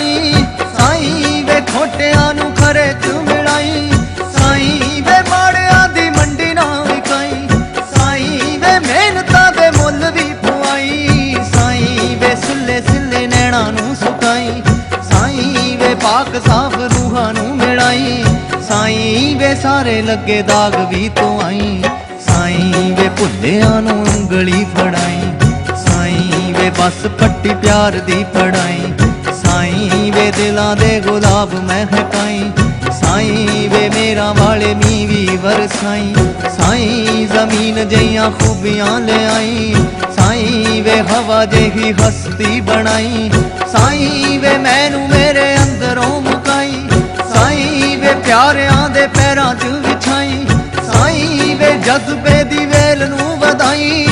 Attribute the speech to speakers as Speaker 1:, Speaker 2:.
Speaker 1: ਬਣਾਈ ਸਾਈਂ ਵੇ ਖੋਟਿਆਂ ਨੂੰ ਖਰੇ ਚ ਮਿਲਾਈ? ਸਾਈਂ ਵੇ ਮਾੜਿਆਂ ਦੀ ਮੰਡੀ ਨਾ ਵਿਕਾਈ ਸਾਈਂ ਵੇ ਮਿਹਨਤਾਂ ਦੇ ਮੁੱਲ ਵੀ ਪਵਾਈ। ਸਾਈਂ ਵੇ ਸੁੱਲੇ ਸਿੱਲੇ ਨੈਣਾ ਨੂੰ ਸੁਕਾਈ। ਸਾਈਂ ਵੇ ਪਾਕ ਸਾਫ਼ ਰੂਹਾਂ ਨੂੰ ਮਿਲਾਈ। ਸਾਈਂ ਵੇ ਸਾਰੇ ਲੱਗੇ ਦਾਗ ਵੀ ਤੂੰ ਆਈ ਸਾਈਂ ਵੇ ਭੁੱਲਿਆਂ ਨੂੰ ਉਂਗਲੀ ਫੜਾਈ। ਸਾਈਂ ਵੇ ਬਸ ਪੱਟੀ ਪਿਆਰ ਦੀ ਪੜਾਈ। ਸਾਈਂ ਦਿਲਾਂ ਦੇ ਗੁਲਾਬ ਮਹਿਕਾਈ ਸਾਈਂ ਵੇ ਮੇਰਾ ਵਾਲੇ ਮੀ ਵੀ ਵਰਸਾਈ। ਸਾਈਂ ਜ਼ਮੀਨ ਜਈਆਂ ਖੂਬੀਆਂ ਲਿਆਈ। ਸਾਈਂ ਵੇ ਹਵਾ ਜਿਹੀ ਹਸਤੀ ਬਣਾਈ। ਸਾਈਂ ਵੇ ਮੈਨੂੰ ਮੇਰੇ ਅੰਦਰੋਂ ਮੁਕਾਈ। ਸਾਈਂ ਵੇ ਪਿਆਰਿਆਂ ਦੇ ਪੈਰਾਂ 'ਚ ਵਿਛਾਈ। ਸਾਈਂ ਵੇ ਜਜ਼ਬੇ ਦੀ ਵੇਲ ਨੂੰ ਵਧਾਈ।